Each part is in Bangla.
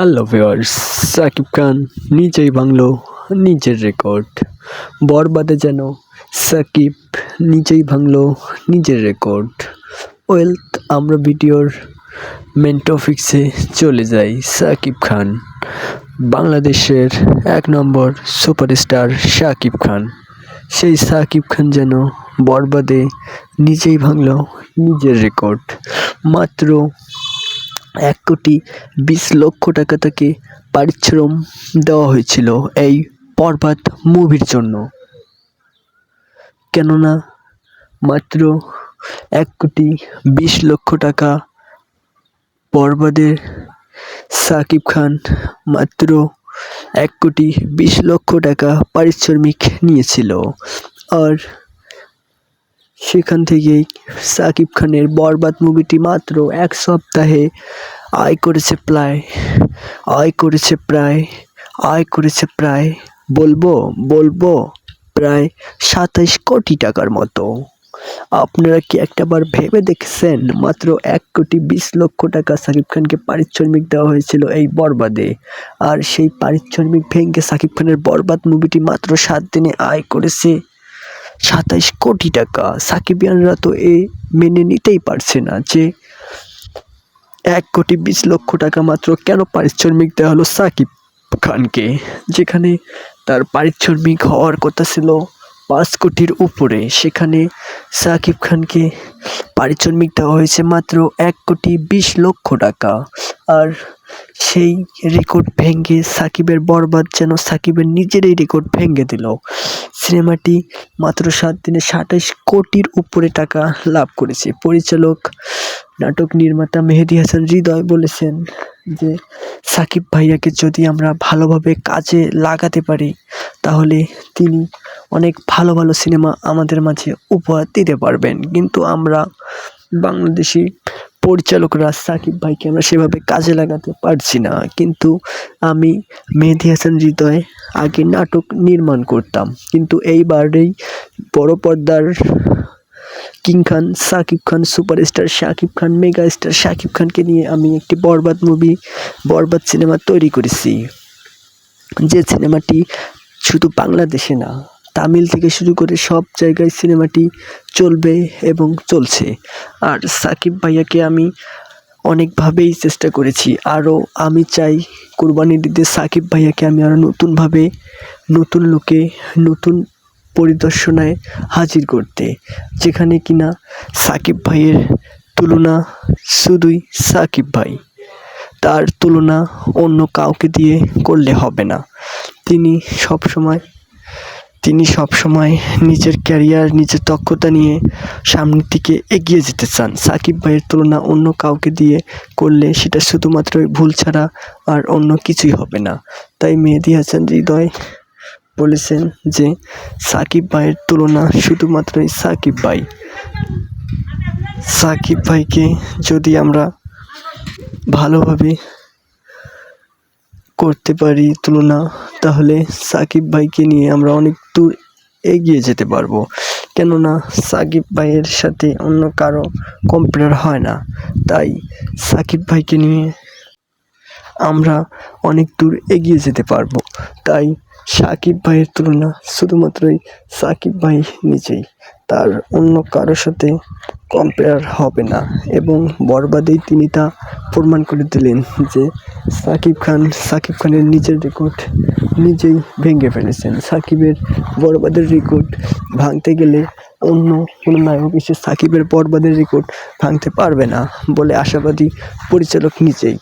হ্যালো ভিওয়ার্স সাকিব খান নিজেই ভাঙলো নিজের রেকর্ড বরবাদে যেন সাকিব নিজেই ভাঙলো নিজের রেকর্ড ওয়েলথ আমরা ভিডিওর মেন টপিক্সে চলে যাই সাকিব খান বাংলাদেশের এক নম্বর সুপারস্টার সাকিব খান সেই সাকিব খান যেন বরবাদে নিজেই ভাঙলো নিজের রেকর্ড মাত্র এক কোটি বিশ লক্ষ টাকা তাকে পারিশ্রম দেওয়া হয়েছিল এই বরবাদ মুভির জন্য। কেননা মাত্র এক কোটি বিশ লক্ষ টাকা বরবাদের সাকিব খান মাত্র এক কোটি বিশ লক্ষ টাকা পারিশ্রমিক নিয়েছিল। আর সেখান থেকেই সাকিব খানের বরবাদ মুভিটি মাত্র এক সপ্তাহে আয় করেছে প্রায়, আয় করেছে প্রায়, আয় করেছে প্রায়, বলব বলব, প্রায় সাতাইশ কোটি টাকার মতো। আপনারা কি একটাবার ভেবে দেখছেন? মাত্র এক কোটি বিশ লক্ষ টাকা সাকিব খানকে পারিশ্রমিক দেওয়া হয়েছিল এই বরবাদে। আর সেই পারিশ্রমিক ভেঙে সাকিব খানের বরবাদ মুভিটি মাত্র সাত দিনে আয় করেছে সাতাইশ কোটি টাকা। সাকিবিয়ানরা তো এ মেনে নিতেই পারছে না যে এক কোটি বিশ লক্ষ টাকা মাত্র কেন পারিশ্রমিক দেওয়া হলো সাকিব খানকে? যেখানে তার পারিশ্রমিক হওয়ার কথা ছিল পাঁচ কোটির উপরে। সেখানে সাকিব খানকে পারিশ্রমিক দেওয়া হয়েছে মাত্র এক কোটি বিশ লক্ষ টাকা। আর সেই রেকর্ড ভেঙে সাকিবের বরবাদ যেন সাকিবের নিজেরই রেকর্ড ভেঙে দিল। সিনেমাটি মাত্র সাত দিনে সাতাইশ কোটির উপরে টাকা লাভ করেছে। পরিচালক, নাটক নির্মাতা মেহেদি হাসান হৃদয় বলেছেন যে, সাকিব ভাইয়াকে যদি আমরা ভালোভাবে কাজে লাগাতে পারি, তাহলে তিনি অনেক ভালো ভালো সিনেমা আমাদের মাঝে উপহার দিতে পারবেন। কিন্তু আমরা বাংলাদেশি পরিচালকরা সাকিব ভাইকে আমরা সেভাবে কাজে লাগাতে পারছি না। কিন্তু আমি মেহেদি হাসান হৃদয় আগে নাটক নির্মাণ করতাম। কিন্তু এইবারেই বড় পর্দার king Khan, Shakib Khan, superstar Shakib Khan mega star Shakib খানকে নিয়ে আমি একটি বরবাদ মুভি বরবাদ সিনেমা তৈরি করেছি। যে সিনেমাটি শুধু বাংলাদেশে না, তামিল থেকে শুরু করে সব জায়গায় সিনেমাটি চলবে এবং চলছে। আর সাকিব ভাইয়াকে আমি অনেকভাবেই চেষ্টা করেছি। আরও আমি চাই কোরবানির ঈদে সাকিব ভাইয়াকে আমি আরও নতুনভাবে নতুন লোকে, নতুন পরিদর্শনায় হাজির করতে। যেখানে কিনা সাকিব ভাইয়ের তুলনা শুধুই সাকিব ভাই, তার তুলনা অন্য কাউকে দিয়ে করলে হবে না। তিনি সব সময় তিনি সবসময় নিজের ক্যারিয়ার, নিজের দক্ষতা নিয়ে সামনের দিকে এগিয়ে যেতে চান। সাকিব ভাইয়ের তুলনা অন্য কাউকে দিয়ে করলে সেটা শুধুমাত্র ভুল ছাড়া আর অন্য কিছুই হবে না। তাই মেহেদি হাসান হৃদয় বলেছেন যে, সাকিব ভাইয়ের তুলনা শুধুমাত্রই সাকিব ভাই। সাকিব ভাইকে যদি আমরা ভালোভাবে করতে পারি তুলনা, তাহলে সাকিব ভাইকে নিয়ে আমরা অনেক দূর এগিয়ে যেতে পারব। কেননা সাকিব ভাইয়ের সাথে অন্য কারও কম্পেয়ার হয় না। তাই সাকিব ভাইকে নিয়ে আমরা অনেক দূর এগিয়ে যেতে পারব। তাই সাকিব ভাইয়ের তুলনা শুধুমাত্রই সাকিব ভাই নিজেই তার অন্য কারোর সাথে কম্পেয়ার হবে না। এবং বরবাদেই তিনি তা প্রমাণ করে দিলেন যে সাকিব খান, সাকিব খানের নিজের রেকর্ড নিজেই ভেঙে ফেলেছেন। সাকিবের বরবাদের রেকর্ড ভাঙতে গেলে অন্য কোনো নায়ক এসে সাকিবের বরবাদের রেকর্ড ভাঙতে পারবে না বলে আশাবাদী পরিচালক নিজেই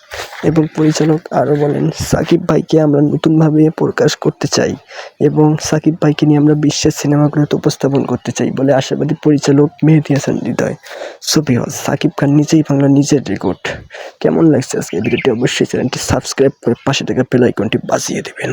এবং পরিচালক আরও বলেন, সাকিব ভাইকে আমরা নতুনভাবে প্রকাশ করতে চাই এবং সাকিব ভাইকে নিয়ে আমরা বিশ্বের সিনেমাগুলোতে উপস্থাপন করতে চাই বলে আশাবাদী পরিচালক মেহেদি হাসান হৃদয়। ছবি হল সাকিব খান নিজেই বাংলা নিজের রেকর্ড কেমন লাগছে আজকে ভিডিওটি অবশ্যই চ্যানেলটি সাবস্ক্রাইব করে পাশে থাকা বেল আইকনটি বাজিয়ে দেবেন।